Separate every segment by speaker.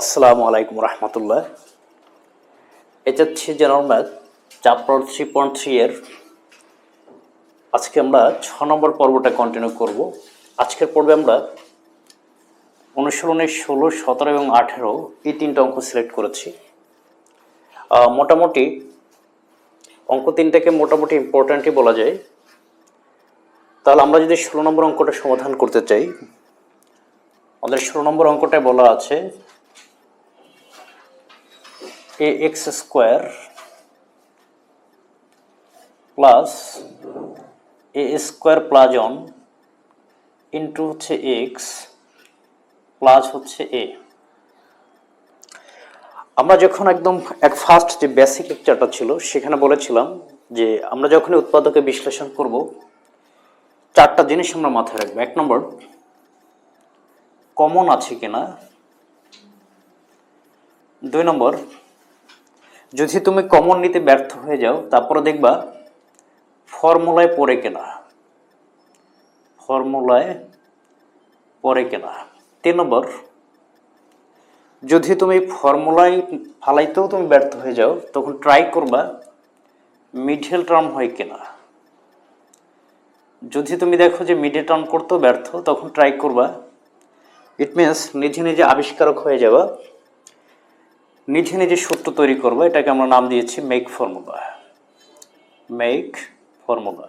Speaker 1: আসসালামু আলাইকুম রহমতুল্লাহ। এটা general math chapter three point three এর আজকে আমরা ছ নম্বর পর্বটা কন্টিনিউ করব। আজকের পর্বে আমরা উনিশ ষোলো, সতেরো এবং আঠেরো এই তিনটা অঙ্ক সিলেক্ট করেছি। মোটামুটি অঙ্ক তিনটাকে মোটামুটি ইম্পর্ট্যান্টই বলা যায়। তাহলে আমরা যদি ষোলো নম্বর অঙ্কটা সমাধান করতে চাই, আমাদের ষোলো নম্বর অঙ্কটায় বলা আছে A X square plus A square plus on into হচ্ছে এক্স প্লাস হচ্ছে এ আমরা যখন একদম এক ফার্স্ট যে বেসিক লেকচারটা ছিল, সেখানে বলেছিলাম যে আমরা যখনই উৎপাদকে বিশ্লেষণ করব, চারটা জিনিস আমরা মাথায় রাখব। এক নম্বর কমন আছে কিনা? দুই নম্বর যদি তুমি কমন নিতে ব্যর্থ হয়ে যাও, তারপরে দেখবা ফর্মুলায় পড়ে কেনা। ফর্মুলায় পড়ে কেনা। তিন নম্বর, যদি তুমি ফর্মুলায় ফালাইতেও তুমি ব্যর্থ হয়ে যাও, তখন ট্রাই করবা মিডল টার্ম হয় কিনা। যদি তুমি দেখো যে মিডল টার্ম করতেও ব্যর্থ, তখন ট্রাই করবা। ইট মিনস নিজে নিজে আবিষ্কারক হয়ে যাবা নিজে নিজে সূত্র তৈরি করব, এটাকে আমরা নাম দিয়েছি মেক ফর্মুলা মেক ফর্মুলা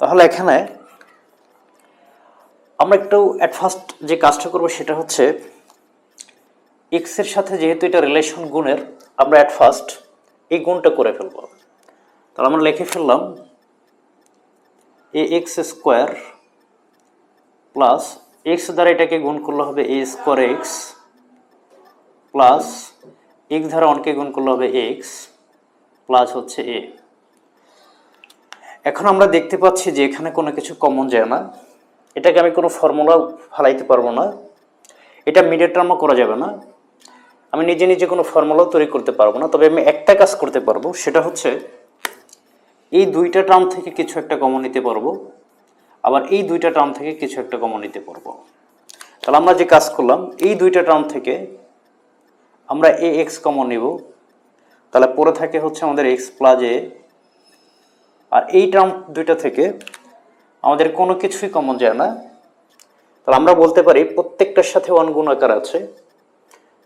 Speaker 1: তাহলে এখানে আমরা একটু অ্যাট যে কাজটা করব সেটা হচ্ছে এক্সের সাথে যেহেতু এটা রিলেশন গুণের, আমরা অ্যাট ফার্স্ট এই গুণটা করে ফেলব। তাহলে আমরা লিখে ফেললাম A X square plus X দ্বারা এটাকে গুণ করলে হবে A square X plus X দ্বারা অনকে গুণ করলে হবে এক্স প্লাস হচ্ছে এ এখন আমরা দেখতে পাচ্ছি যে এখানে কোনো কিছু কমন যায় না। এটাকে আমি কোনো ফর্মুলা ফালাইতে পারব না। এটা মিডিয়ার টার্মও করা যাবে না। আমি নিজে নিজে কোনো ফর্মুলাও তৈরি করতে পারব না। তবে আমি একটা কাজ করতে পারব, সেটা হচ্ছে এই দুইটা টার্ম থেকে কিছু একটা কমন নিতে পারব, আবার এই দুইটা টার্ম থেকে কিছু একটা কমন নিতে পারব। তাহলে আমরা যে কাজ করলাম, এই দুইটা টার্ম থেকে আমরা এ এক্স কমন নেব। তাহলে পরে থাকে হচ্ছে আমাদের এক্স প্লাস এ আর এই টার্ম দুইটা থেকে আমাদের কোনো কিছুই কমন যায় না। তাহলে আমরা বলতে পারি প্রত্যেকটার সাথে ওয়ান গুণাকার আছে।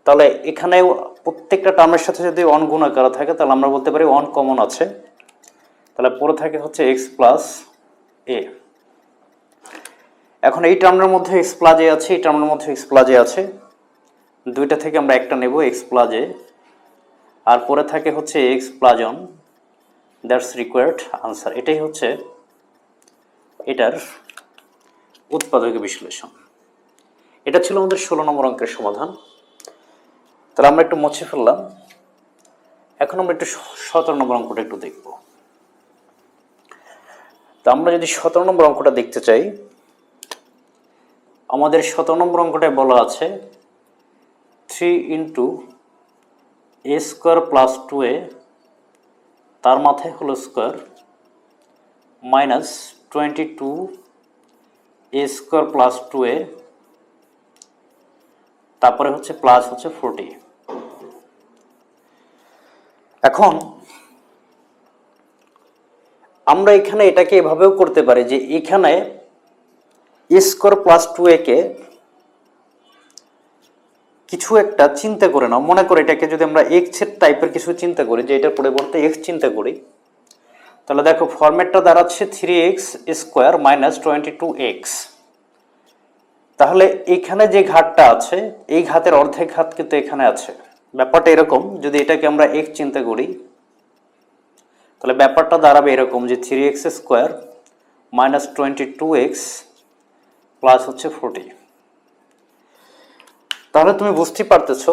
Speaker 1: তাহলে এখানে প্রত্যেকটা টার্মের সাথে যদি ওয়ান গুণাকার থাকে, তাহলে আমরা বলতে পারি ওয়ান কমন আছে। তাহলে পরে থাকে হচ্ছে এক্স প্লাস এ এখন এই টার্মের মধ্যে এক্স প্লাস এ আছে, এই টার্মের মধ্যে এক্স প্লাস এ আছে। দুইটা থেকে আমরা একটা নেব এক্স প্লাস এ আর পরে থাকে হচ্ছে X plus on that's required answer এটাই হচ্ছে এটার উৎপাদক বিশ্লেষণ। এটা ছিল আমাদের ষোলো নম্বর অঙ্কের সমাধান। তাহলে আমরা একটু মুছে ফেললাম। এখন আমরা একটু সতেরো নম্বর অঙ্কটা একটু দেখব। তো আমরা যদি সতেরো নম্বর অঙ্কটা দেখতে চাই, আমাদের সতেরো নম্বর অঙ্কটায় বলা আছে three into A square plus two A তার মাথায় হলো square minus twenty two A square plus two A তারপরে হচ্ছে প্লাস হচ্ছে ফোরটি এখন, আমরা এখানে এটাকে এভাবেও করতে পারি যে এখানে স্কোয়ার প্লাস টু একে কিছু একটা চিন্তা করে নাও। মনে করে এটাকে যদি আমরা এক্সের টাইপের কিছু চিন্তা করি, যে এটার পরিবর্তে এক্স চিন্তা করি, তাহলে দেখো ফরম্যাটটা দাঁড়াচ্ছে three X square minus twenty two X তাহলে এখানে যে ঘাতটা আছে, এই ঘাতের অর্ধেক ঘাত কিন্তু এখানে আছে। ব্যাপারটা এরকম, যদি এটাকে আমরা এক্স চিন্তা করি, তাহলে ব্যাপারটা দাঁড়াবে এরকম যে three X square minus twenty two X plus হচ্ছে ফোরটি তাহলে তুমি বুঝতে পারতেছো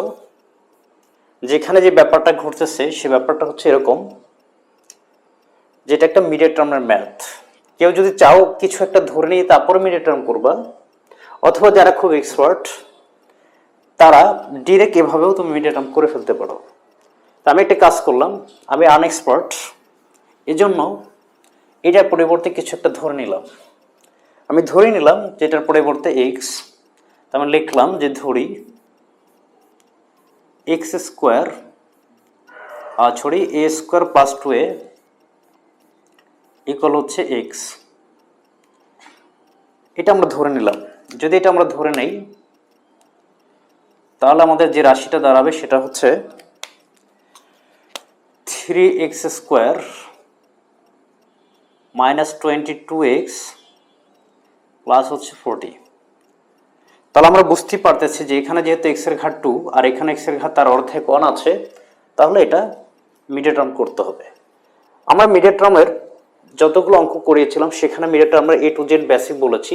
Speaker 1: যেখানে যে ব্যাপারটা ঘটতেছে, সে ব্যাপারটা হচ্ছে এরকম যেটা একটা মিডিয়াম টার্মের ম্যাথ কেউ যদি চাও কিছু একটা ধরে নিয়ে তারপরে মিডিয়াম টার্ম করবা, অথবা যারা খুব এক্সপার্ট তারা ডিরেক্ট এভাবেও তুমি মিডিয়াম টার্ম করে ফেলতে পারো। তা আমি একটা কাজ করলাম, আমি আনএক্সপার্ট এজন্য এটার পরিবর্তে কিছু একটা ধরে নিলাম। আমি ধরে নিলাম যেটার পরিবর্তে এক্স তার মানে লিখলাম যে ধরি X square sorry A square plus two A equal হচ্ছে এক্স এটা আমরা ধরে নিলাম। যদি এটা আমরা ধরে নেই, তাহলে আমাদের যে রাশিটা দাঁড়াবে সেটা হচ্ছে three X square minus twenty two X plus হচ্ছে ফোরটি তাহলে আমরা বুঝতেই পারতেছি যে এখানে যেহেতু এক্সের ঘাট টু আর এখানে এক্সের ঘাট তার অর্ধেক ওয়ান আছে, তাহলে এটা মিডিয়া টার্ম করতে হবে। আমরা মিডিয়া টার্মের যতগুলো অঙ্ক করিয়েছিলাম, সেখানে মিডিয়া টার্মের এ টু জেড বেসিক বলেছি।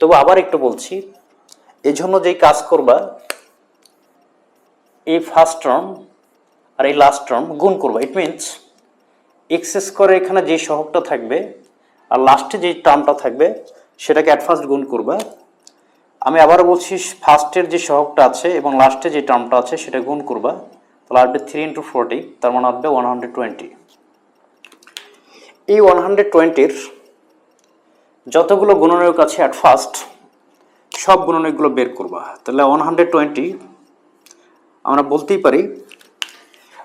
Speaker 1: তবু আবার একটু বলছি এই জন্য যেই কাজ করবা, এই ফার্স্ট টার্ম আর এই লাস্ট টার্ম গুণ করবা। ইট মিনস এক্স স্কোয়ারে এখানে যে সহগটা থাকবে আর লাস্টে যে টার্মটা থাকবে, সেটাকে ফার্স্ট গুণ করবা। আমি আবার বলছি ফার্স্টের যে সহগটা আছে এবং লাস্টে যে টার্মটা আছে সেটা গুণ করবা। তাহলে আসবে থ্রি ইন্টু ফোরটি তার মানে আসবে ওয়ান হান্ড্রেড টোয়েন্টি এই ওয়ান হান্ড্রেড টোয়েন্টির যতগুলো গুণনীয়ক আছে অ্যাট ফার্স্ট সব গুণনীয়কগুলো বের করবা। তাহলে ওয়ান হান্ড্রেড টোয়েন্টি আমরা বলতেই পারি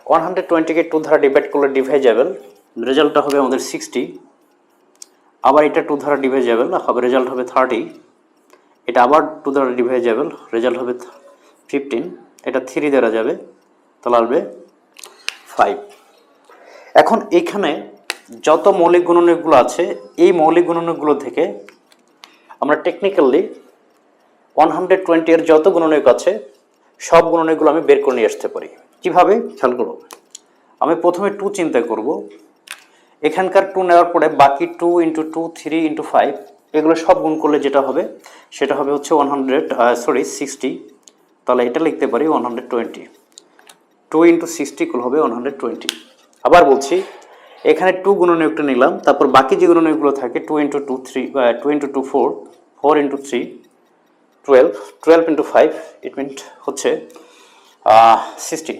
Speaker 1: ওয়ান হান্ড্রেড টোয়েন্টিকে টু ধারা ডিভাইড করলে ডিভাইজেবল রেজাল্টটা হবে আমাদের সিক্সটি আবার এটা টু ধারা ডিভাইজেবল হবে রেজাল্ট হবে থার্টি এটা আবার টু দ্বারা ডিভাইজেবল রেজাল্ট হবে ফিফটিন এটা থ্রি দ্বারা যাবে, তাহলে আসবে ফাইভ এখন এখানে যত মৌলিক গুণনীয়কগুলো আছে, এই মৌলিক গুণনীয়কগুলো থেকে আমরা টেকনিক্যালি ওয়ান হান্ড্রেড টোয়েন্টি এর যত গুণনীয়ক আছে, সব গুণনীয়কগুলো আমি বের করে নিয়ে আসতে পারি। কীভাবে? খেয়াল করো। আমি প্রথমে টু চিন্তা করব। এখানকার টু নেওয়ার পরে বাকি two into two three into five এগুলো সব গুণ করলে যেটা হবে, সেটা হবে হচ্ছে ওয়ান হান্ড্রেড সরি সিক্সটি তাহলে এটা লিখতে পারি one hundred twenty two into sixty cool হবে ওয়ান হান্ড্রেড টোয়েন্টি আবার বলছি, এখানে টু গুণনীয়কটা নিলাম, তারপর বাকি যে গুণনীয়কগুলো থাকে two into two three two into two four four into three twelve twelve into five it mean হচ্ছে সিক্সটি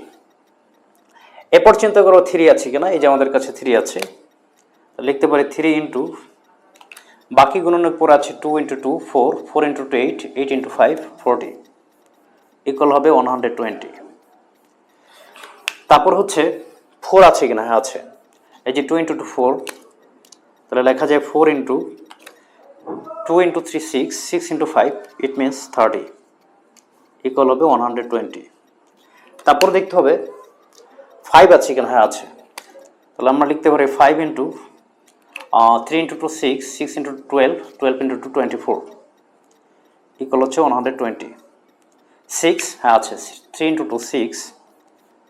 Speaker 1: এরপর চিন্তা করো থ্রি আছে কিনা, এই যে আমাদের কাছে থ্রি আছে, লিখতে পারি থ্রি ইন্টু বাকি গুণনের পর আছে two into two four four into two eight eight into five forty equal হবে ওয়ান হান্ড্রেড টোয়েন্টি তারপর হচ্ছে ফোর আছে কিনা? হ্যাঁ আছে। এই যে টু ইন্টু টু ফোর তাহলে লেখা যায় four into two into three six six into five it means thirty equal হবে ওয়ান হান্ড্রেড টোয়েন্টি তারপর দেখতে হবে ফাইভ আছে কিনা? হ্যাঁ আছে। তাহলে আমরা লিখতে পারি five into three into two six six into twelve twelve into two twenty four equal হচ্ছে ওয়ান হান্ড্রেড টোয়েন্টি সিক্স হ্যাঁ আছে। Three into two six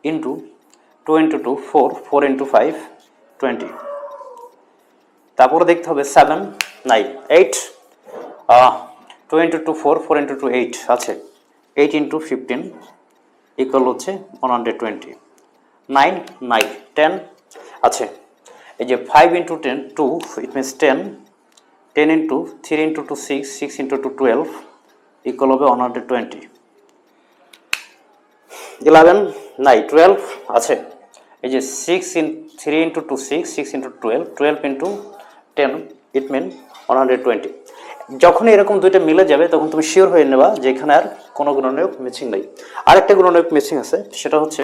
Speaker 1: into two into two four four into five twenty তারপরে দেখতে হবে seven nine eight two into two four four into two eight আছে। Eight into fifteen equal হচ্ছে one hundred twenty nine nine ten আছে। এই যে five into ten two it means ten ten into three into two six six into two twelve equal হবে one hundred twenty eleven নাই twelve আছে। এই যে six in three into two six six into twelve twelve into ten it mean one hundred twenty যখন এরকম দুইটা মিলে যাবে, তখন তুমি শিওর হয়ে নেবা যে এখানে আর কোনো গুণনীয়ক মিসিং নেই। আরেকটা গুণনীয়ক মিসিং আছে, সেটা হচ্ছে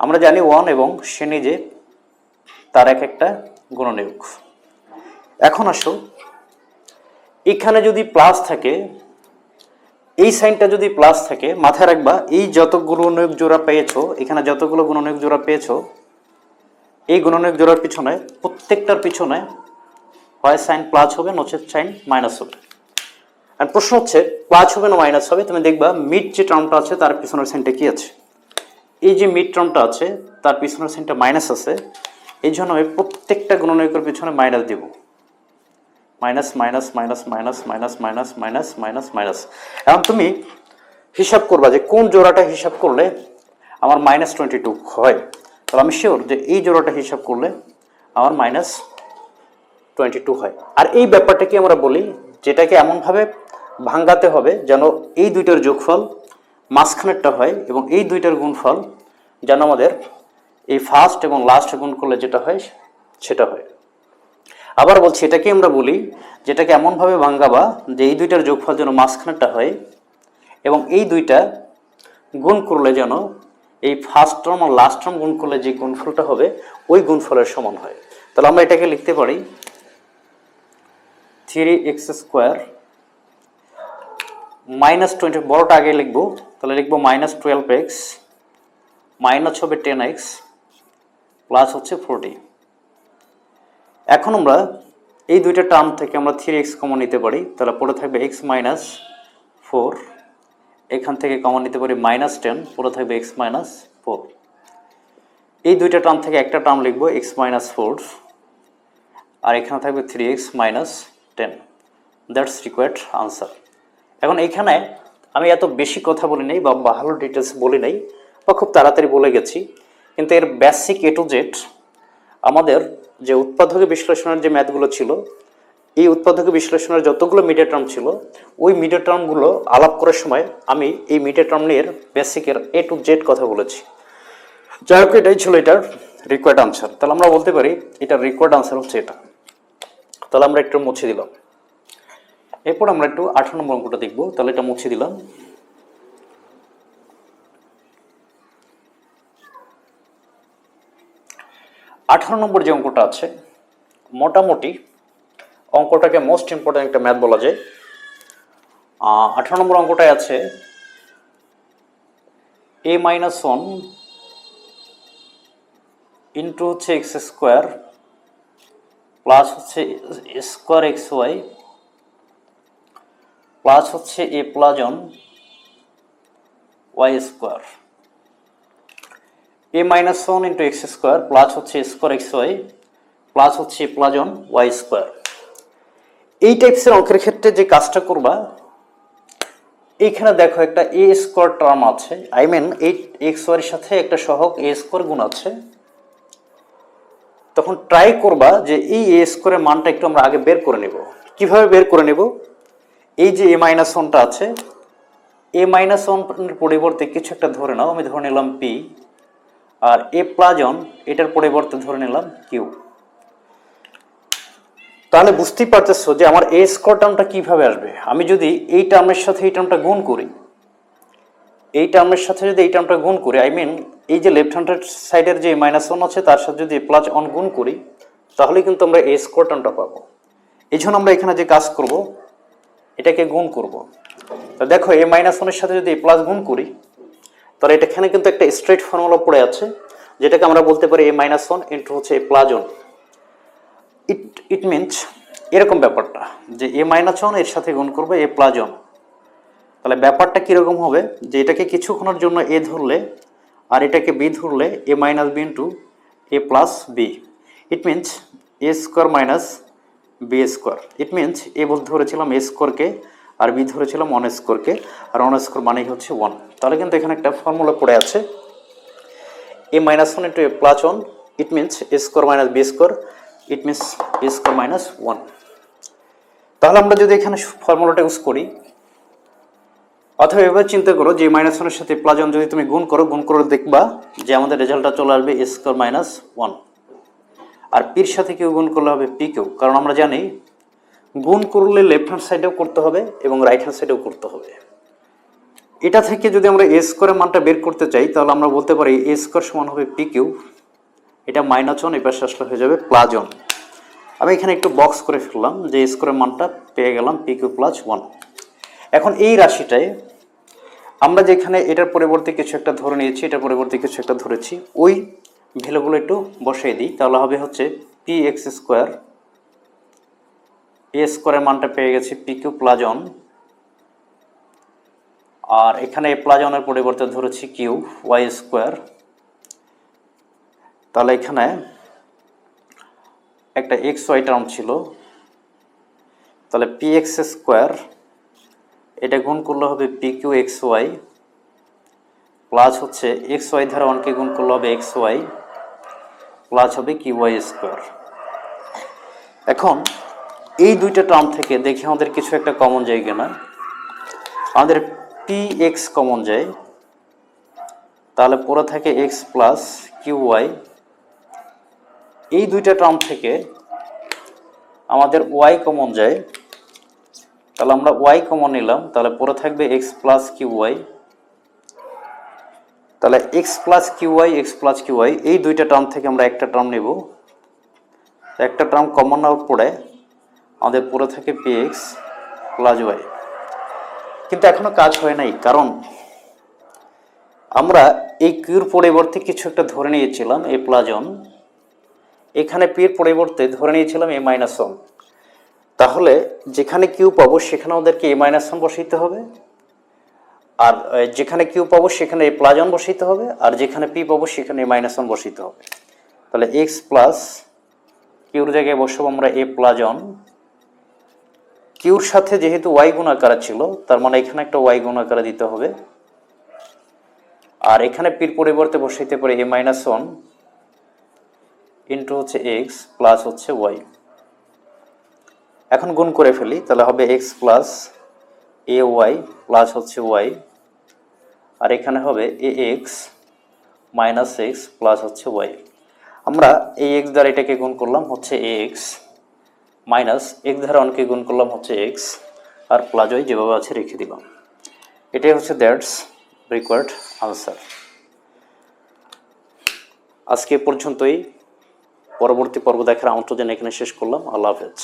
Speaker 1: আমরা জানি ওয়ান এবং সে নিজে তার এক একটা গুণনীয়ক এখন আসো, এখানে যদি প্লাস থাকে, এই সাইনটা যদি প্লাস থাকে, মাথায় রাখবা, এই যত গুণনীয়ক জোড়া পেয়েছ, এখানে যতগুলো গুণনীয়ক জোড়া পেয়েছ, এই গুণনীয়ক জোড়ার পিছনে, প্রত্যেকটার পিছনে হয় সাইন প্লাস হবে, নচেত সাইন মাইনাস হবে। আর প্রশ্ন হচ্ছে প্লাস হবে না মাইনাস হবে? তুমি দেখবা মিড যে টার্মটা আছে, তার পিছনের সাইনটা কি আছে? এই যে মিড টার্মটা আছে, তার পিছনের সাইনটা মাইনাস আছে এই জন্য আমি প্রত্যেকটা গুণনীয়কের পিছনে মাইনাস দিব। Minus minus minus minus minus minus minus minus minus এখন তুমি হিসাব করবা যে কোন জোড়াটা হিসাব করলে আমার মাইনাস টোয়েন্টি টু হয়। তাহলে আমি শিওর যে এই জোড়াটা হিসাব করলে আমার মাইনাস টোয়েন্টি টু হয়। আর এই ব্যাপারটাকে আমরা বলি যেটাকে এমনভাবে ভাঙ্গাতে হবে যেন এই দুইটার যোগফল মাঝখানেরটা হয় এবং এই দুইটার গুণফল যেন আমাদের এই ফার্স্ট এবং লাস্ট গুণ করলে যেটা হয়, সেটা হয়। আবার বলছি, এটাকে আমরা বলি, যেটাকে এমনভাবে ভাঙ্গাবা যে এই দুইটার যোগফল যেন মাঝখানেরটা হয় এবং এই দুইটা গুণ করলে যেন এই ফার্স্ট টার্ম আর লাস্ট টার্ম গুণ করলে যে গুণফলটা হবে, ওই গুণফলের সমান হয়। তাহলে আমরা এটাকে লিখতে পারি three X square minus twenty বড়টা আগে লিখব, তাহলে লিখব মাইনাস টুয়েলভ এক্স মাইনাস হবে টেন এক্স প্লাস হচ্ছে ফোরটি এখন আমরা এই দুইটা টার্ম থেকে আমরা থ্রি এক্স কমন নিতে পারি, তাহলে পড়ে থাকবে এক্স মাইনাস ফোর এখান থেকে কমন নিতে পারি মাইনাস টেন পড়ে থাকবে এক্স মাইনাস ফোর এই দুইটা টার্ম থেকে একটা টার্ম লিখব এক্স মাইনাস ফোর আর এখানে থাকবে three X minus ten that's required answer এখন এইখানে আমি এত বেশি কথা বলি নাই বা ভালো ডিটেলস বলি নাই, বা খুব তাড়াতাড়ি বলে গেছি। কিন্তু এর বেসিক এ টু জেড আমাদের যে উৎপাদক বিশ্লেষণের যে ম্যাথগুলো ছিল, এই উৎপাদক বিশ্লেষণের যতগুলো মিডিয়া টার্ম ছিল, ওই মিডিয়া টার্মগুলো আলাপ করার সময় আমি এই মিডিয়া টার্ম নিয়ে বেসিকের এ টু জেড কথা বলেছি। যাই হোক, এটাই ছিল এটার রিকোয়ার্ড আনসার তাহলে আমরা বলতে পারি, এটার রিকোয়ার্ড আনসার হচ্ছে এটা। তাহলে আমরা একটু মুছে দিলাম। এরপর আমরা একটু আঠারো নম্বর অঙ্কটা দেখব। তাহলে এটা মুছে দিলাম। আঠারো নম্বর যে অঙ্কটা আছে, মোটামুটি অঙ্কটাকে মোস্ট ইম্পর্টেন্ট একটা ম্যাথ বলা যায়। আঠারো নম্বর অঙ্কটায় আছে এ মাইনাস ওয়ান ইন্টু হচ্ছে এক্স স্কোয়ার প্লাস হচ্ছে স্কোয়ার এক্স ওয়াই প্লাস হচ্ছে এ প্লাজন Y square A minus one into X square plus হচ্ছে স্কোয়ার এক্স ওয়াই প্লাস হচ্ছে প্লাস অন ওয়াই স্কোয়ার এই টাইপসের অঙ্কের ক্ষেত্রে যে কাজটা করবা এইখানে দেখো একটা এ স্কোয়ার টার্ম আছে আই মিন এই এক্স ওয়ার সাথে একটা সহক এ স্কোয়ার গুণ আছে। তখন ট্রাই করবা যে এই এ স্কোয়ারের মানটা একটু আমরা আগে বের করে নেব। কীভাবে বের করে নেব? এই যে এ মাইনাস ওয়ানটা আছে এ মাইনাস ওয়ানের পরিবর্তে কিছু একটা ধরে নাও, আমি ধরে নিলাম পি আর এ প্লাস ওয়ান এটার পরিবর্তে ধরে নিলাম কিউ। তাহলে বুঝতেই পারতেছো যে আমার এ স্কোয়ার টার্মটা কীভাবে আসবে। আমি যদি এই টার্মের সাথে এই টার্মটা গুণ করি, এই টার্মের সাথে যদি এই টার্মটা গুণ করি আই মিন এই যে লেফট হ্যান্ডের সাইডের যে মাইনাস ওয়ান আছে, তার সাথে যদি প্লাস অন গুণ করি তাহলে কিন্তু আমরা এ স্কোয়ার টার্মটা পাবো। এই জন্য আমরা এখানে যে কাজ করব, এটাকে গুণ করব। তা দেখো, এ মাইনাস ওয়ানের সাথে যদি এ প্লাস গুণ করি তাহলে এটা এখানে কিন্তু একটা স্ট্রেট ফর্মুলা পড়ে আছে, যেটাকে আমরা বলতে পারি এ মাইনাস ওয়ান ইন্টু হচ্ছে A plus one it it means এরকম ব্যাপারটা, যে এ মাইনাস ওয়ানের সাথে গুণ করবে এ প্লাস ওয়ান তাহলে ব্যাপারটা কীরকম হবে? যে এটাকে কিছুক্ষণের জন্য এ ধরলে, আর এটাকে বি ধরলে A minus B into A plus B it means A square minus B square it means A বলতে ধরেছিলাম এ স্কোয়ারকে আর বি ধরেছিলাম ওয়ান স্কোয়ারকে আর ওয়ান স্কোয়ার মানেই হচ্ছে ওয়ান তাহলে কিন্তু এখানে একটা ফর্মুলা পড়ে আছে। A minus one into a plus one it means a square minus b square it means a square minus one তাহলে আমরা যদি এখানে ফর্মুলাটা ইউজ করি, অথবা এবার চিন্তা করো যে মাইনাস ওয়ানের সাথে প্লাস ওয়ান যদি তুমি গুণ করো, গুণ করে দেখবা যে আমাদের রেজাল্টটা চলে আসবে এ স্কোয়ার মাইনাস ওয়ান আর পির সাথে কেউ গুণ করলে হবে পি কেউ, কারণ আমরা জানি গুণ করলে লেফট হ্যান্ড সাইডেও করতে হবে এবং রাইট হ্যান্ড সাইডেও করতে হবে। এটা থেকে যদি আমরা এ স্কোয়ারের মানটা বের করতে চাই, তাহলে আমরা বলতে পারি এ স্কোয়ার সমান হবে পি কিউ এটা মাইনাস ওয়ান এই পাশে আসলে হয়ে যাবে প্লাস ওয়ান আমি এখানে একটু বক্স করে ফেললাম যে স্কোয়ারের মানটা পেয়ে গেলাম পি কিউ প্লাস ওয়ান এখন এই রাশিটায় আমরা যেখানে এটার পরিবর্তে কিছু একটা ধরে নিয়েছি, এটার পরিবর্তে কিছু একটা ধরেছি, ওই ভ্যালুগুলো একটু বসিয়ে দিই, তাহলে হবে হচ্ছে পি এক্স স্কোয়ার এ স্কোয়ারের মানটা পেয়ে গেছি পি কিউ প্লাস ওয়ান আর এখানে এ প্লাস ওয়ানের পরিবর্তে ধরেছি কিউ ওয়াই স্কোয়ার তাহলে এখানে একটা এক্স ওয়াই টার্ম ছিল। তাহলে পি এক্স স্কোয়ার এটা গুণ করলে হবে p q x y plus হচ্ছে এক্স ওয়াই ধারা ওয়ানকে গুণ করলে হবে এক্স ওয়াই প্লাস হবে কিউ ওয়াই স্কোয়ার এখন এই দুইটা টার্ম থেকে দেখি আমাদের কিছু একটা কমন যায় কিনা। আমাদের পি এক্স কমন যায়। তাহলে পরে থাকে এক্স প্লাস কিউ ওয়াই এই দুইটা টার্ম থেকে আমাদের ওয়াই কমন যায়। তাহলে আমরা ওয়াই কমন নিলাম। তাহলে পরে থাকবে এক্স প্লাস কিউ ওয়াই তাহলে x plus q y x plus q y এই দুইটা টার্ম থেকে আমরা একটা টার্ম নেব। একটা টার্ম কমন নেওয়ার পরে আমাদের পুরো থাকে পি এক্স প্লাস ওয়াই কিন্তু এখনও কাজ হয় নাই, কারণ আমরা এই কিউর পরিবর্তে কিছু একটা ধরে নিয়েছিলাম এ প্লাজন এখানে পির পরিবর্তে ধরে নিয়েছিলাম এ মাইনাস ওয়ান তাহলে যেখানে কিউ পাবো সেখানে আমাদেরকে এ মাইনাস ওয়ান বসাইতে হবে। আর যেখানে কিউ পাবো সেখানে এ প্লাস ওয়ান বসাইতে হবে, আর যেখানে পি পাবো সেখানে এ মাইনাস ওয়ান বসাইতে হবে। তাহলে এক্স প্লাস কিউর জায়গায় বসাবো আমরা এ প্লাস ওয়ান কিউর সাথে যেহেতু ওয়াই আকারে ছিল, তার মানে এখানে একটা ওয়াই গুণ আকারে দিতে হবে। আর এখানে পির পরিবর্তে বসাইতে পারে এ মাইনাস ওয়ান ইন্টু হচ্ছে এক্স প্লাস হচ্ছে ওয়াই এখন গুণ করে ফেলি, তাহলে হবে x plus a y plus হচ্ছে ওয়াই আর এখানে হবে a x minus x plus হচ্ছে ওয়াই আমরা এই এক্স দ্বারা এটাকে গুণ করলাম হচ্ছে এ এক্স মাইনাস এক্স দ্বারা অনকে গুণ করলাম হচ্ছে এক্স আর প্লাজয় যেভাবে আছে রেখে দিলাম। এটাই হচ্ছে দ্যাটস রিকোয়ার্ড আনসার আজকে পর্যন্তই। পরবর্তী পর্ব দেখার আমন্ত্রণ এখানে শেষ করলাম। আল্লাহ হাফেজ।